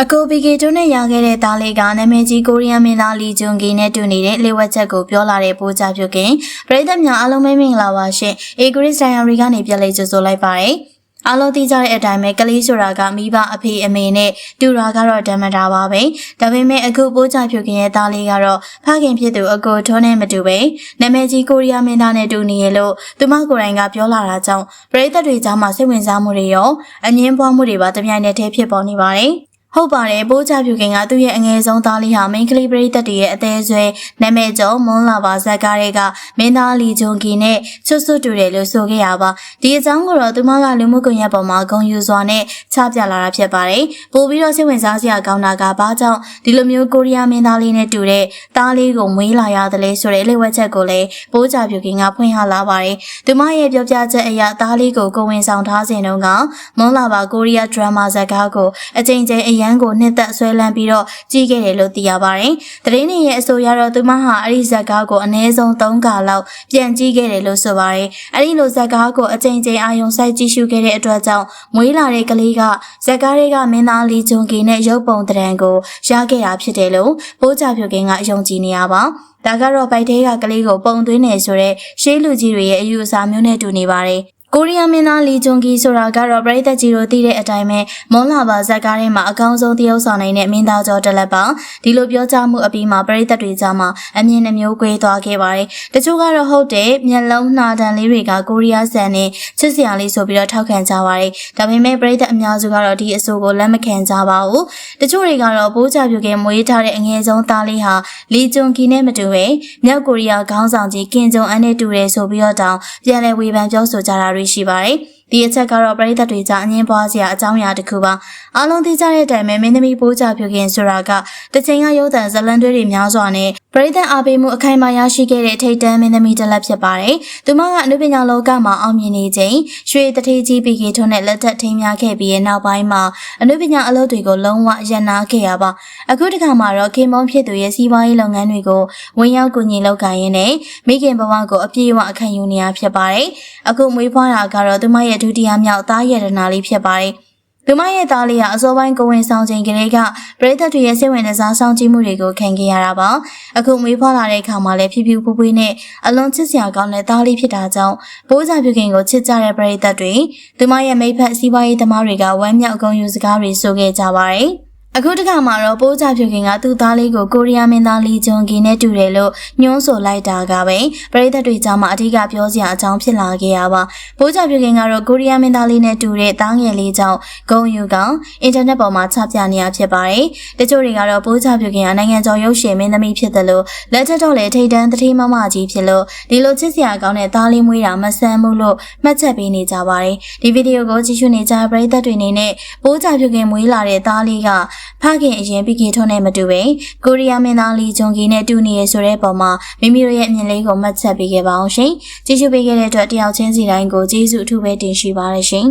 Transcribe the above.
အကိုဘီကီတိုနဲ့ရခဲ့တဲ့သားလေးကနာမည်ကြီးကိုရီးယားမင်းသားလီဂျွန်ဂီနဲ့တူနေတဲ့လေဝက်ချက်ကိုပြောလာတဲ့ပိုးကြပြုခင်ပရိသတ်များအားလုံးပဲမင်္ဂလာပါရှင်အေဂရစ်ဆိုင်ယာရီကနေပြန်လေးကြိုဆိုလိုက်ပါတယ်အားလုံးသိကြတဲ့အတိုင်းပဲကလေးဆိုတာကမိဘအဖေအမေနဲ့တူတာကတော့ဓမ္မတာပါပဲဒါပေမဲ့အခုပိုးကြပြုခင်ရဲ့သားလေးကတော့ဖခင်ဖြစ်သူအကိုထုံးနဲ့မတူပဲနာမည်ကြီးကိုရီးယားမင်းသားနဲ့တူနေရလို့သူမကိုယ်တိုင်ကပြောလာတာကြောင့်ပရိသတ်တွေကြားမှာစိတ်ဝင်စားမှုတွေရောအငင်းပွားမှုတွေပါတပြိုင်နက်တည်းဖြစ်ပေါ်နေပါတယ် ဟုတ်ပါတယ်ပိုးချဖြူခင်ကသူ့ရဲ့အငယ်ဆုံးသားလေးဟာမိန်းကလေးပရိသတ်တွေရဲ့အသေးဆွဲနာမည်ကျော်မွန်းလာပါဇက်ကားတွေကမင်းသားလီဂျွန်ကီနဲ့ချွတ်ဆွတ်တူတယ်လို့ဆိုခဲ့ရပါဒီအကြောင်းကိုတော့သူမကလူမှုကွန်ရက်ပေါ်မှာဂုဏ်ယူစွာနဲ့ချပြလာတာဖြစ်ပါတယ်ပို့ပြီးတော့စိတ်ဝင်စားစရာကောင်းတာကဘာကြောင့်ဒီလိုမျိုးကိုရီးယားမင်းသားလေးနဲ့တူတဲ့သားလေးကိုမွေးလာရတယ်လဲဆိုတဲ့အလေးဝက်ချက်ကိုလည်းပိုးချဖြူခင်ကဖွင့်ဟလာပါတယ်သူမရဲ့ပြောပြချက်အရသားလေးကိုကိုဝင်ဆောင်ထားစဉ်တုန်းကမွန်းလာပါကိုရီးယားဒရမာဇက်ကားကိုအကြိမ်ကြိမ်အရန်ကိုနှစ်သက်ဆွဲလန်းပြီးတော့ကြီးခဲ့တယ်လို့သိရပါတယ်။သတင်းတွေရဲ့အဆိုအရတော့သူမဟာအဲ့ဒီဇက်ကားကိုအနည်းဆုံး3ခါလောက်ပြန်ကြီးခဲ့တယ်လို့ဆိုပါတယ်။အဲ့ဒီလိုဇက်ကားကိုအကြိမ်ကြိမ်အာယုံစိုက်ကြည့်ရှုခဲ့တဲ့အတွက်ကြောင့်မွေးလာတဲ့ကလေးကဇက်ကားတွေကမင်းသားလီဂျွန်ကီနဲ့ရုပ်ပုံတရံကိုရခဲ့တာဖြစ်တယ်လို့ပိုးချဖြူကင်းကယုံကြည်နေရပါ။ဒါကတော့ဗိုက်သေးကကလေးကိုပုံသွင်းနေဆိုတဲ့ရှေးလူကြီးတွေရဲ့အယူအဆမျိုးနဲ့တူနေပါတယ်။ ကိုရီးယားမင်းသားလီဂျွန်ကီဆိုတာကတော့ပရိသတ်ကြီးတို့သိတဲ့အတိုင်းပဲမွန်လာပါဇက်ကားထဲမှာအကောင်းဆုံးတရုပ်ဆောင်နိုင်တဲ့မင်းသားကျော်တလက်ပါဒီလိုပြောကြားမှုအပြီးမှာပရိသတ်တွေကြားမှာအမြင်နှမျိုးကွဲသွားခဲ့ပါတယ်တချို့ကတော့ဟုတ်တယ်မျက်လုံးနှာတန်လေးတွေကကိုရီးယားဆန်နဲ့ချစ်စရာလေးဆိုပြီးတော့ထောက်ခံကြပါတယ်ဒါပေမဲ့ပရိသတ်အများစုကတော့ဒီအဆိုကိုလက်မခံကြပါဘူးတချို့တွေကတော့ပိုးချပြုခဲ့မွေးထားတဲ့အငယ်ဆုံးသားလေးဟာလီဂျွန်ကီနဲ့မတူပဲမြောက်ကိုရီးယားခေါင်းဆောင်ကြီးကင်ဂျုံအန်နဲ့တူတယ်ဆိုပြီးတော့တောင်ပြန်လည်ဝေဖန်ပြောဆိုကြတာတွေရှိပါတယ် ဒီအချက်ကတော့ပရိသတ်တွေကြားအငင်းပွားစရာအကြောင်းအရာတစ်ခုပါအားလုံးသိကြတဲ့အတိုင်းပဲမင်းသမီးပိုးကြဖြူခင်ဆိုတာကတချိန်ကရုပ်သံဇလန်တွဲတွေများစွာနဲ့ပရိသတ်အားပေးမှုအခိုင်အမာရရှိခဲ့တဲ့ထိတ်တန်းမင်းသမီးတစ်လက်ဖြစ်ပါတယ်။သူမကအနုပညာလောကမှာအောင်မြင်နေချိန်ရွှေတထေးကြီးပီကေထွန်းနဲ့လက်ထပ်ထိမ်းများခဲ့ပြီးတဲ့နောက်ပိုင်းမှာအနုပညာအလုပ်တွေကိုလုံးဝရပ်နားခဲ့ရပါ။အခုတခါမှာတော့ခင်မုန်းဖြစ်သူရဲ့စီးပွားရေးလုပ်ငန်းတွေကိုဝင်ရောက်ကူညီလုပ်ကိုင်ရင်းနဲ့မိခင်ဘဝကိုအပြည့်အဝအခန့်ယူနေရဖြစ်ပါတယ်။အခုမွေးဖွားတာကတော့သူမရဲ့ဒုတိယမြောက်သားရတနာလေးဖြစ်ပါတယ်။လူမရဲ့သားလေးကအစောပိုင်းကိုဝင်ဆောင်ချိန်ကလေးကပရိသတ်တွေရဲ့စိတ်ဝင်စားဆောင်ကြည့်မှုတွေကိုခံခဲ့ရတာပါအခုမွေးဖွားလာတဲ့အခါမှာလည်းဖြည်းဖြည်းဖွေးဖွေးနဲ့အလွန်ချစ်စရာကောင်းတဲ့သားလေးဖြစ်တာကြောင့်ဘိုးစာပြုခင်ကိုချစ်ကြတဲ့ပရိသတ်တွေလူမရဲ့မိဖက်စီးပွားရေးသမားတွေကဝမ်းမြောက်ဂုဏ်ယူစကားတွေဆိုခဲ့ကြပါတယ် အခုတခါမှာတော့ပိုးကြဖြူခင်ကသူ့သားလေးကိုကိုရီးယားမင်းသားလီဂျွန်ကီနဲ့တူတယ်လို့ညွှန်းဆိုလိုက်တာကပဲပရိသတ်တွေကြားမှာအထူးကပြောစရာအကြောင်းဖြစ်လာခဲ့ရပါပိုးကြဖြူခင်ကတော့ကိုရီးယားမင်းသားလေးနဲ့တူတဲ့သားငယ်လေးကြောင့်ဂုံယူကောင်အင်တာနက်ပေါ်မှာချပြနေရဖြစ်ပါတယ်တချို့တွေကတော့ပိုးကြဖြူခင်ကနိုင်ငံကျော်ရုပ်ရှင်မင်းသမီးဖြစ်တယ်လို့လက်ထက်တော့လေထိတ်တန်းတတိမမကြီးဖြစ်လို့ဒီလိုချစ်စရာကောင်းတဲ့သားလေးမွေးတာမဆန်းဘူးလို့မှတ်ချက်ပေးနေကြပါတယ်ဒီဗီဒီယိုကိုကြည့်ရှုနေကြပရိသတ်တွေအနေနဲ့ပိုးကြဖြူခင်မွေးလာတဲ့သားလေးက ဖခင်အရင်ပီကေထွန်းနဲ့မတူပဲကိုရီးယားမင်းသားလီဂျွန်ကီနဲ့တူနေရဆိုတဲ့ပုံမှာမိမိတို့ရဲ့အမြင်လေးကိုမှတ်ချက်ပေးခဲ့ပါအောင်ရှင်ကြည့်ရှုပေးခဲ့တဲ့အတွက်တယောက်ချင်းစီတိုင်းကိုကျေးဇူးအထူးပဲတင်ရှိပါရရှင်